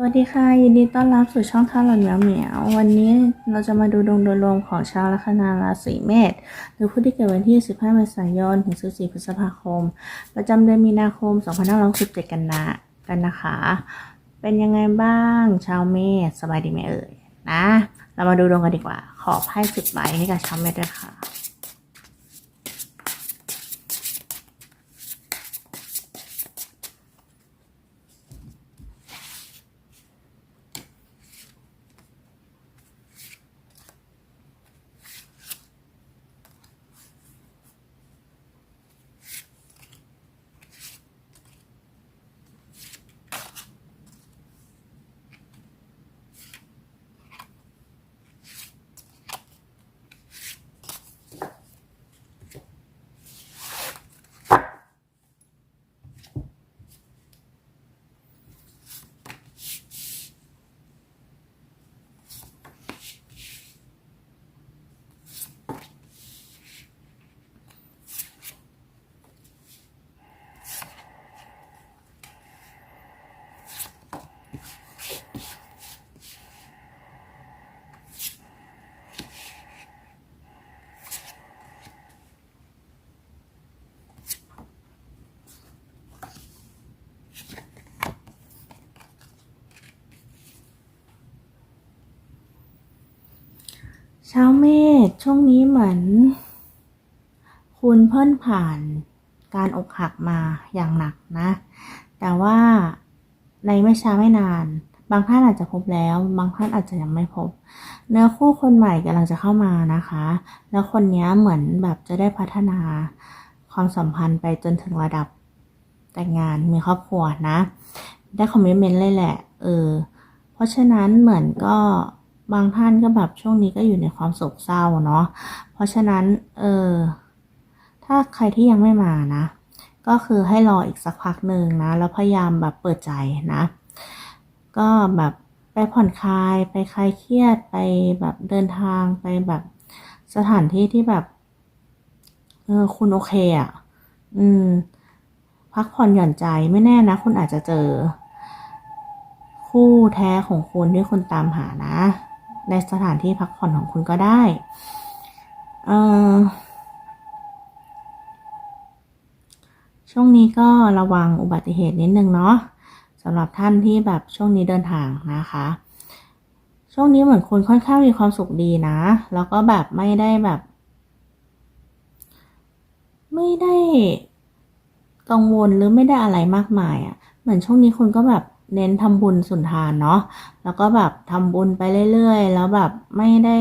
สวัสดีค่ะ ยินดีต้อนรับสู่ช่องท่าหลอนเหมียวเหมียววันนี้เราจะมาดูดวงโดยรวมของชาวลัคนาราศีเมษหรือผู้ที่เกิดวันที่ 15 เมษายน ถึง 14 พฤษภาคม ประจำเดือนมีนาคม 2567 กันนะกันนะคะ เป็นยังไงบ้างชาวเมษสบายดีไหมเอ่ยนะ เรามาดูดวงกันดีกว่า ขอไพ่สิบใบให้กับชาวเมษด้วยค่ะ เช้าเมษช่วงนี้เหมือน คุณเพิ่นผ่านการอกหักมาอย่างหนักนะ แต่ว่าในไม่ช้าไม่นาน บางท่านอาจจะพบแล้ว บางท่านอาจจะยังไม่พบ เนื้อคู่คนใหม่กำลังจะเข้ามานะคะ แล้วคนนี้เหมือนแบบจะได้พัฒนาความสัมพันธ์ไปจนถึงระดับแต่งงานมีครอบครัวนะ ได้คอมเมนต์เลยแหละ เออ เพราะฉะนั้นเหมือนก็ บางท่านก็แบบช่วงนี้ก็อยู่ในความโศกเศร้าเนาะ เพราะฉะนั้น เออ ถ้าใครที่ยังไม่มานะ ก็คือให้รออีกสักพักหนึ่งนะ แล้วพยายามแบบเปิดใจนะ ก็แบบไปผ่อนคลาย ไปคลายเครียด ไปแบบเดินทาง ไปแบบสถานที่ที่แบบ เออ คุณโอเคอะ่ะ อืม พักผ่อนหย่อนใจ ไม่แน่นะ คุณอาจจะเจอคู่แท้ของคุณที่คุณตามหานะ ในสถานที่พักผ่อนของคุณก็ได้เออช่วงนี้ก็ระวังอุบัติเหตุนิดนึงเนาะสำหรับท่านที่แบบช่วงนี้เดินทางนะคะ ช่วงนี้เหมือนคุณค่อนข้างมีความสุขดีนะ แล้วก็แบบไม่ได้แบบ ไม่ได้กังวลหรือไม่ได้อะไรมากมายอะ่ะ เหมือนช่วงนี้คุณก็แบบ เน้นทำบุญสุนทานเนาะแล้วก็แบบทำบุญไปเรื่อยๆ แล้วแบบไม่ได้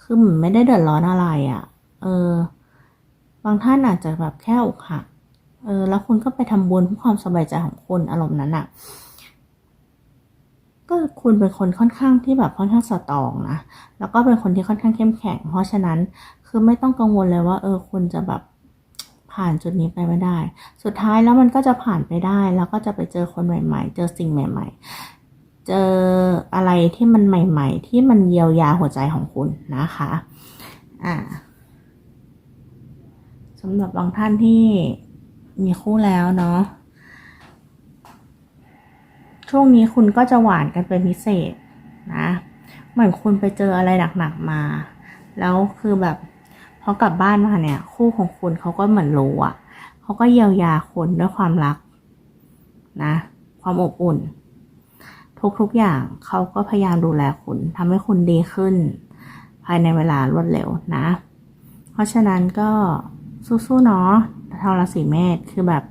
คือเหมือนไม่ได้เดือดร้อนอะไรอะ่ะ เออ บางท่านอาจจะแบบแค่อกหักเออ แล้วคุณก็ไปทำบุญเพื่อความสบายใจของคุณอารมณ์นั้นอะ่ะ ก็คุณเป็นคนค่อนข้างที่แบบค่อนข้างสตองนะ แล้วก็เป็นคนที่ค่อนข้างเข้มแข็ง เพราะฉะนั้นคือไม่ต้องกังวลเลยว่า เออ คุณจะแบบ ผ่านจุดนี้ไปไม่ได้ สุดท้ายแล้วมันก็จะผ่านไปได้ แล้วก็จะไปเจอคนใหม่ๆ เจอสิ่งใหม่ ๆ เจออะไรที่มันใหม่ ๆ ที่มันเยียวยาหัวใจของคุณนะคะอ่าสำหรับบางท่านที่มีคู่แล้วเนาะช่วงนี้คุณก็จะหวานกันเป็นพิเศษนะ เหมือนคุณไปเจออะไรหนักๆมา แล้วคือแบบ พอกลับบ้านมาเนี่ย คู่ของคุณเขาก็เหมือนรู้อะเขาก็เยียวยาคุณด้วยความรักนะ ความอบอุ่น ทุกๆอย่างเขาก็พยายามดูแลคุณทำให้คุณดีขึ้น ภายในเวลารวดเร็วนะ เพราะฉะนั้นก็สู้ๆเนาะชาวราศีเมษคือแบบ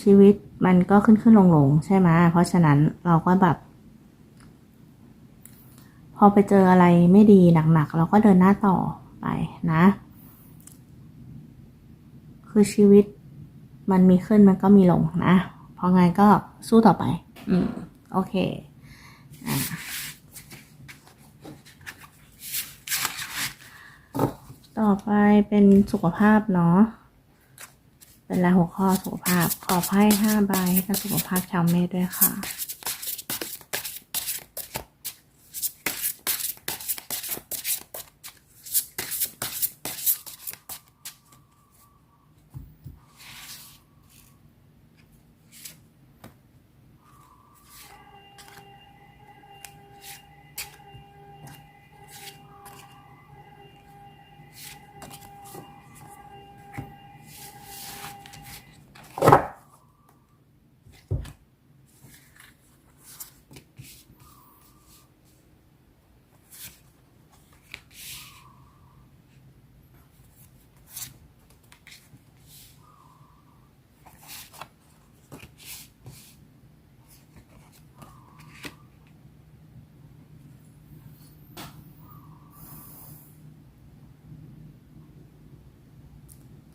ชีวิตมันก็ขึ้นขึ้นลงลงใช่ไหมเพราะฉะนั้นเราก็แบบ พอไปเจออะไรไม่ดีหนักๆเราก็เดินหน้าต่อ ไปนะ คือชีวิตมันมีขึ้นมันก็มีลงนะ เพราะไงก็สู้ต่อไป อืม โอเคอ่าต่อไปเป็นสุขภาพเนาะ เป็นรายหัวข้อสุขภาพ ขอไพ่ห้าใบให้กับสุขภาพชาวเมษด้วยค่ะ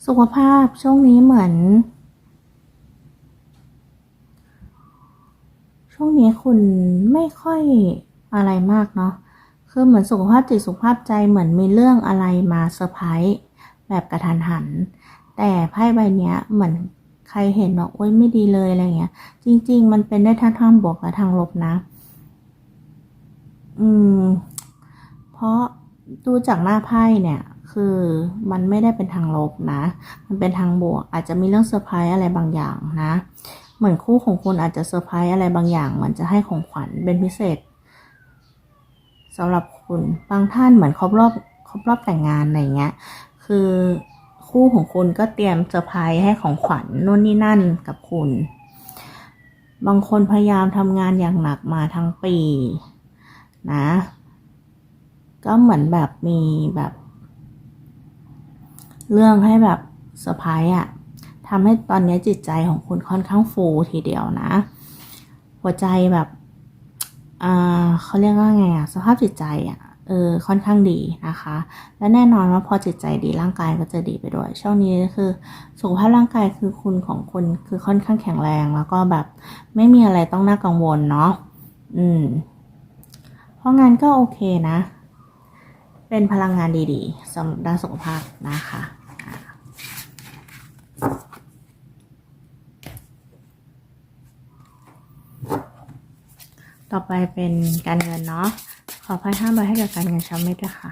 สุขภาพช่วงนี้เหมือน ช่วงนี้คุณไม่ค่อยอะไรมากเนาะคือเหมือนสุขภาพจิตสุขภาพใจเหมือนมีเรื่องอะไรมาเซอร์ไพรส์แบบกระทันหัน แต่ไพ่ใบเนี้ยเหมือนใครเห็นบอกโอ๊ยไม่ดีเลยอะไรเงี้ย จริง ๆ มันเป็นได้ทั้งทางบวกและทางลบนะ อืม เพราะดูจากหน้าไพ่เนี่ย คือมันไม่ได้เป็นทางลบนะ มันเป็นทางบวก อาจจะมีเรื่องเซอร์ไพรส์อะไรบางอย่างนะ เหมือนคู่ของคุณอาจจะเซอร์ไพรส์อะไรบางอย่างเหมือนจะให้ของขวัญเป็นพิเศษสำหรับคุณบางท่านเหมือนครบรอบครบรอบแต่งงานอะไรเงี้ย คือคู่ของคุณก็เตรียมเซอร์ไพรส์ให้ของขวัญนู่นนี่นั่นกับคุณ บางคนพยายามทำงานอย่างหนักมาทั้งปีนะ ก็เหมือนแบบมีแบบ เรื่องให้แบบเซอร์ไพรส์อะทำให้ตอนนี้จิตใจของคุณค่อนข้างฟูทีเดียวนะ หัวใจแบบอ่าเขาเรียกว่าไงอะสภาพจิตใจอะเออค่อนข้างดีนะคะ และแน่นอนว่าพอจิตใจดีร่างกายก็จะดีไปด้วย ช่วงนี้คือสุขภาพร่างกายคือคุณของคุณคือค่อนข้างแข็งแรงแล้วก็แบบไม่มีอะไรต้องน่ากังวลเนาะอืม เพราะงั้นก็โอเคนะ เป็นพลังงานดีๆสำหรับด้านสุขภาพนะคะ ต่อไปเป็นการเงินเนาะ ขอไพ่ห้าใบให้กับการเงินชาวเม็ดด้วยค่ะ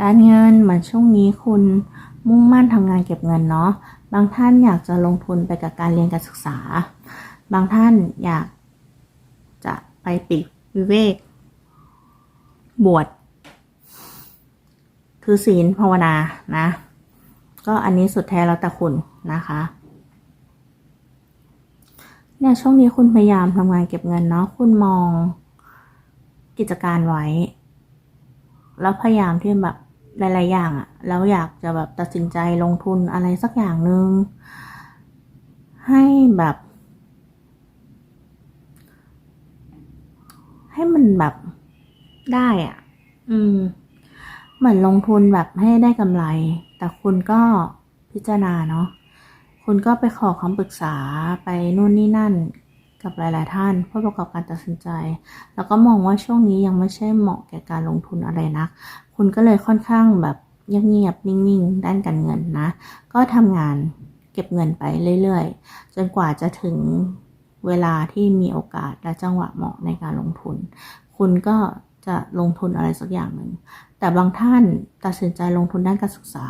การเงินเหมือนช่วงนี้คุณมุ่งมั่นทำงานเก็บเงินเนาะ บางท่านอยากจะลงทุนไปกับการเรียนการศึกษา บางท่านอยากจะไปปิดวิเวก บวช คือศีลภาวนานะ ก็อันนี้สุดแท้แล้วแต่คุณนะคะเนี่ยช่วงนี้คุณพยายามทำงานเก็บเงินเนาะคุณมองกิจการไว้ แล้วพยายามที่แบบ หลาย ๆ อย่างอะแล้วอยากจะแบบตัดสินใจลงทุนอะไรสักอย่างหนึ่งให้แบบ ให้มันแบบได้อะอืม เหมือนลงทุนแบบให้ได้กำไร แต่คุณก็พิจารณาเนาะคุณก็ไปขอคำปรึกษาไปนู่นนี่นั่นกับหลาย ๆ ท่านเพื่อประกอบการตัดสินใจ แล้วก็มองว่าช่วงนี้ยังไม่ใช่เหมาะแก่การลงทุนอะไรนัก คุณก็เลยค่อนข้างแบบเงียบๆนิ่งๆ ด้านการเงินนะ ก็ทำงานเก็บเงินไปเรื่อยๆ จนกว่าจะถึงเวลาที่มีโอกาสและจังหวะเหมาะในการลงทุน คุณก็จะลงทุนอะไรสักอย่างหนึ่ง แต่บางท่านตัดสินใจลงทุนด้านการศึกษา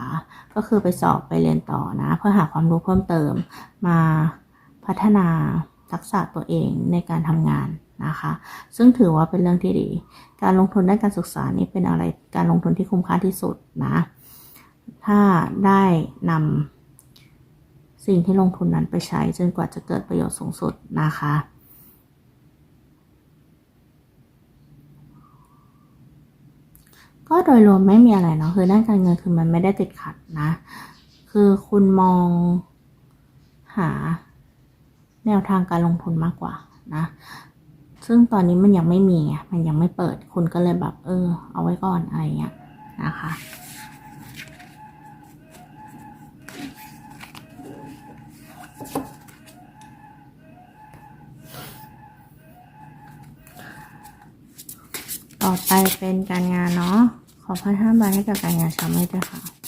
ก็คือไปสอบไปเรียนต่อนะ เพื่อหาความรู้เพิ่มเติมมาพัฒนาทักษะตัวเองในการทำงาน นะคะ ซึ่งถือว่าเป็นเรื่องที่ดี การลงทุนด้านการศึกษานี่เป็นอะไรการลงทุนที่คุ้มค่าที่สุดนะ ถ้าได้นำสิ่งที่ลงทุนนั้นไปใช้จนกว่าจะเกิดประโยชน์สูงสุดนะคะก็โดยรวมไม่มีอะไรเนาะคือด้านการเงินคือมันไม่ได้ติดขัดนะ คือคุณมองหาแนวทางการลงทุนมากกว่านะ ซึ่งตอนนี้มันยังไม่มีไงมันยังไม่เปิดคุณก็เลยแบบเออ เอาไว้ก่อนอะไรเงี้ยนะคะต่อไปเป็นการงานเนาะขอพันห้าใบให้กับการงานชาวเมษด้วยค่ะ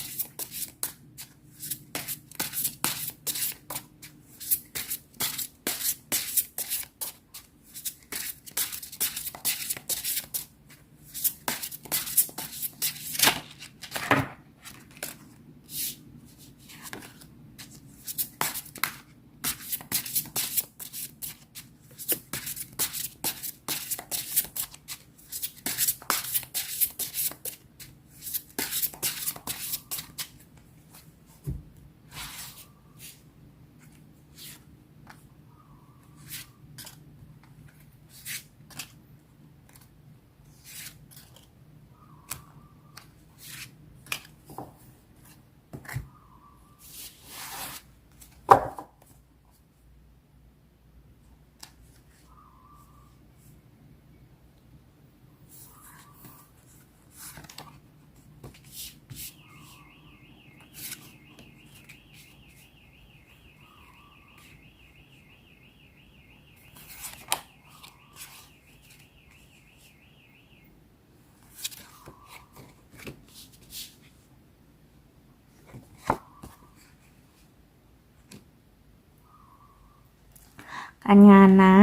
การงานนะ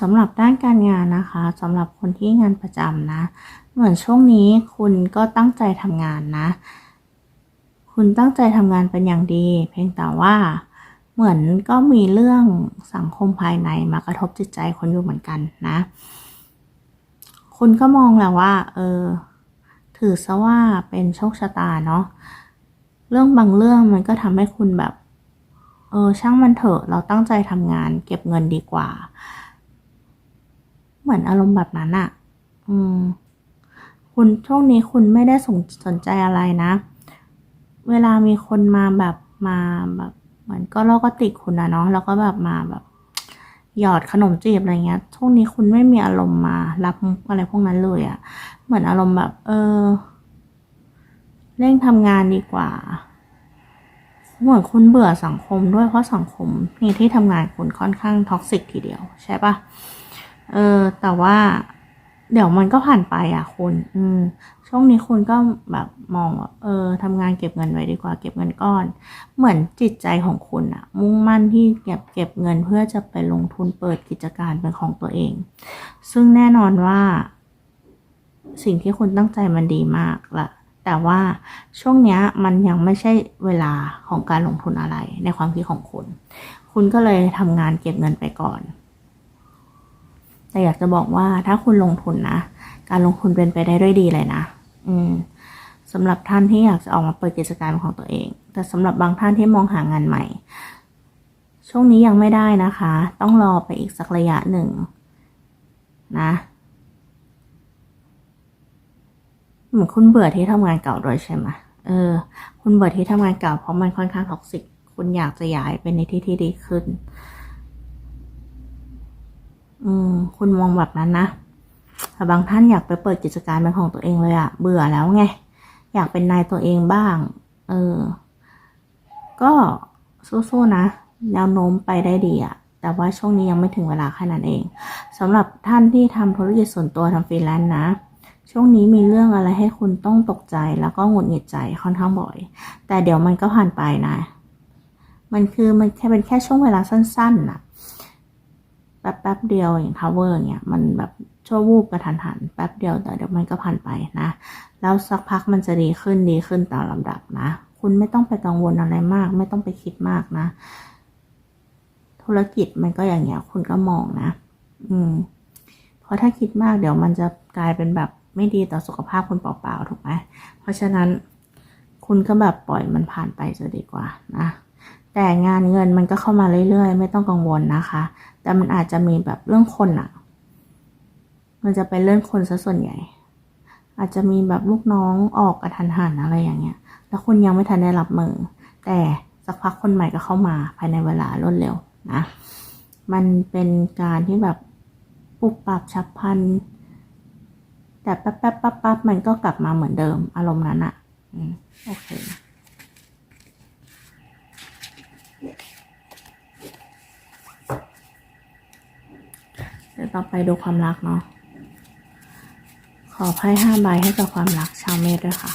สำหรับด้านการงานนะคะสำหรับคนที่งานประจำนะ เหมือนช่วงนี้คุณก็ตั้งใจทำงานนะ คุณตั้งใจทำงานเป็นอย่างดี เพียงแต่ว่าเหมือนก็มีเรื่องสังคมภายในมากระทบจิตใจคนอยู่เหมือนกันนะ คุณก็มองแหละว่า เออ ถือซะว่าเป็นโชคชะตาเนาะเรื่องบางเรื่องมันก็ทำให้คุณแบบ เออช่างมันเถอะเราตั้งใจทำงาน เก็บเงินดีกว่า เหมือนอารมณ์แบบนั้นอะอืม คุณช่วงนี้คุณไม่ได้สนสนใจอะไรนะ เวลามีคนมาแบบมาแบบเหมือนก็เราก็ติดคุณนะเนาะแล้วก็แบบมาแบบ หยอดขนมจีบอะไรเงี้ยช่วงนี้คุณไม่มีอารมณ์มา รับอะไรพวกนั้นเลยอะเหมือนอารมณ์แบบ เออเร่งทำงานดีกว่า เหมือนคุณเบื่อสังคมด้วยเพราะสังคมนี่ที่ทำงานคุณค่อนข้างท็อกซิกทีเดียว ใช่ปะเออ แต่ว่า เดี๋ยวมันก็ผ่านไปอะคุณอืมช่วงนี้คุณก็แบบมองว่าเออทำงานเก็บเงินไว้ดีกว่าเก็บเงินก้อน เหมือนจิตใจของคุณอะมุ่งมั่นที่เก็บเก็บเงินเพื่อจะไปลงทุนเปิดกิจการเป็นของตัวเอง ซึ่งแน่นอนว่า สิ่งที่คุณตั้งใจมันดีมากละ แต่ว่าช่วงนี้มันยังไม่ใช่เวลาของการลงทุนอะไรในความคิดของคุณ คุณก็เลยทำงานเก็บเงินไปก่อน แต่อยากจะบอกว่าถ้าคุณลงทุนนะ การลงทุนเป็นไปได้ด้วยดีเลยนะ อืมสำหรับท่านที่อยากจะออกมาเปิดกิจการของตัวเอง แต่สำหรับบางท่านที่มองหางานใหม่ ช่วงนี้ยังไม่ได้นะคะ ต้องรอไปอีกสักระยะหนึ่งนะ เหมือนคุณเบื่อที่ทำงานเก่าด้วยใช่ไหมเออ คุณเบื่อที่ทำงานเก่าเพราะมันค่อนข้างท็อกซิก คุณอยากจะย้ายไปในที่ที่ดีขึ้น อืม คุณมองแบบนั้นนะแต่บางท่านอยากไปเปิดกิจการเป็นของตัวเองเลยอะเบื่อแล้วไง อยากเป็นนายตัวเองบ้าง เออ ก็สู้ๆนะแนวโน้มไปได้ดีอะแต่ว่าช่วงนี้ยังไม่ถึงเวลาแค่นั้นเองสำหรับท่านที่ทำธุรกิจส่วนตัวทำฟรีแลนซ์นะ ช่วงนี้มีเรื่องอะไรให้คุณต้องตกใจแล้วก็หงุดหงิดใจค่อนข้างบ่อย แต่เดี๋ยวมันก็ผ่านไปนะ มันคือมันแค่เป็นแค่ช่วงเวลาสั้นๆนะแป๊บแป๊บเดียวอย่างทาวเวอร์เนี่ยมันแบบชั่ววูบกระทันหันแป๊บเดียวแต่เดี๋ยวมันก็ผ่านไปนะ แล้วสักพักมันจะดีขึ้นดีขึ้นตามลำดับนะ คุณไม่ต้องไปกังวลอะไรมาก ไม่ต้องไปคิดมากนะ ธุรกิจมันก็อย่างเงี้ย คุณก็มองนะ อืม เพราะถ้าคิดมากเดี๋ยวมันจะกลายเป็นแบบ ไม่ดีต่อสุขภาพคุณเปล่าๆถูกไหมเพราะฉะนั้นคุณก็แบบปล่อยมันผ่านไปจะดีกว่านะแต่งานเงินมันก็เข้ามาเรื่อยๆ ไม่ต้องกังวลนะคะ แต่มันอาจจะมีแบบเรื่องคนอะมันจะเป็นเรื่องคนซะส่วนใหญ่ อาจจะมีแบบลูกน้องออกกระทันหันอะไรอย่างเงี้ย แล้วคุณยังไม่ทันได้รับมือ แต่สักพักคนใหม่ก็เข้ามาภายในเวลารวดเร็วนะ มันเป็นการที่แบบปุบปับฉับพลัน แต่แป๊บแป๊บปั๊บปั๊บมันก็กลับมาเหมือนเดิม อารมณ์นั้นอะโอเคเดี๋ยวต่อไปดูความรักเนาะขอไพ่ห้าใบให้กับความรักชาวเมษด้วยค่ะ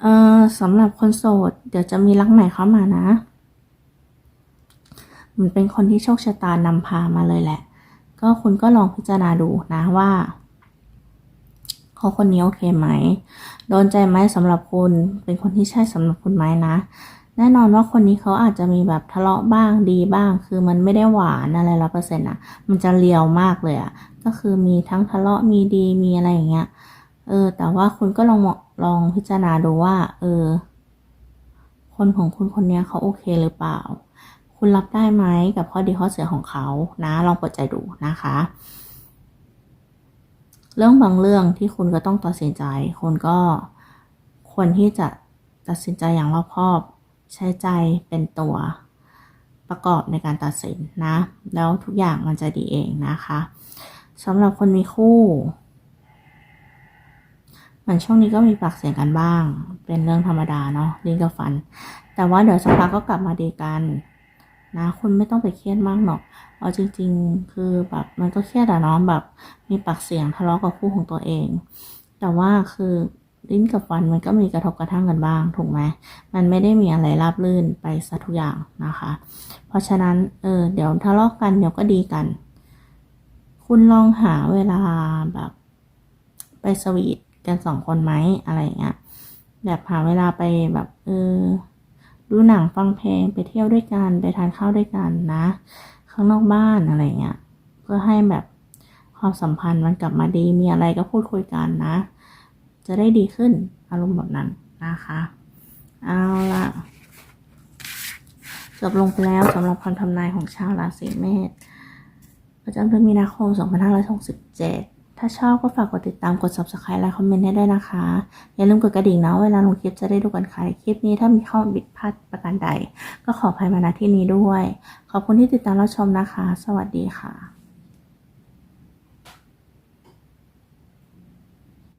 เอ่อสำหรับคนโสด เดี๋ยวจะมีรักใหม่เข้ามานะ มันเป็นคนที่โชคชะตานำพามาเลยแหละ ก็คุณก็ลองพิจารณาดูนะว่าเขาคนนี้โอเคไหม โดนใจไหมสำหรับคุณ เป็นคนที่ใช่สำหรับคุณไหมนะ แน่นอนว่าคนนี้เขาอาจจะมีแบบทะเลาะบ้างดีบ้าง คือมันไม่ได้หวานอะไรร้อเปอร์เซ็นต์อะ มันจะเลียวมากเลยอะ ก็คือมีทั้งทะเลาะมีดีมีอะไรอย่างเงี้ย เออ แต่ว่าคุณก็ลองลองพิจารณาดูว่า เออ คนของคุณคนนี้เขาโอเคหรือเปล่า คุณรับได้ไหมกับข้อดีข้อเสียของเขานะ ลองเปิดใจดูนะคะ เรื่องบางเรื่องที่คุณก็ต้องตัดสินใจ คุณก็ควรที่จะตัดสินใจอย่างรอบคอบใช้ใจเป็นตัวประกอบในการตัดสินนะ แล้วทุกอย่างมันจะดีเองนะคะสำหรับคนมีคู่ มือนช่วงนี้ก็มีปากเสียงกันบ้าง เป็นเรื่องธรรมดาเนาะลิ้นกับฟัน แต่ว่าเดี๋ยวสักพักก็กลับมาดีกันนะคุณไม่ต้องไปเครียดมากหรอกเอาจริง ๆ คือแบบมันก็เครียดอะเนาะแบบมีปากเสียงทะเลาะกับคู่ของตัวเอง แต่ว่าคือลิ้นกับฟันมันก็มีกระทบกระทั่งกันบ้างถูกไหมมันไม่ได้มีอะไรราบรื่นไปซะทุกอย่างนะคะ เพราะฉะนั้นเออเดี๋ยวทะเลาะกันเดี๋ยวก็ดีกัน คุณลองหาเวลาแบบไปสวีท กันสองคนไหมอะไรเงี้ยแบบหาเวลาไปแบบเออดูหนังฟังเพลงไปเที่ยวด้วยกันไปทานข้าวด้วยกันนะ ข้างนอกบ้านอะไรเงี้ยเพื่อให้แบบความสัมพันธ์มันกลับมาดีมีอะไรก็พูดคุยกันนะ จะได้ดีขึ้นอารมณ์แบบนั้นนะคะเอาละจบลงไปแล้วสำหรับคำทำนายของชาวราศีเมษประจำเดือนมีนาคม 2567 ถ้าชอบก็ฝากกดติดตามกด subscribe และคอมเมนต์ให้ด้วยนะคะ อย่าลืมกดกระดิ่งนะเวลาลงคลิปจะได้ดูกันใครคลิปนี้ถ้ามีข้อบิดพลาดประการใด ก็ขออภัยมาณที่นี้ด้วย ขอบคุณที่ติดตามรับชมนะคะ สวัสดีค่ะ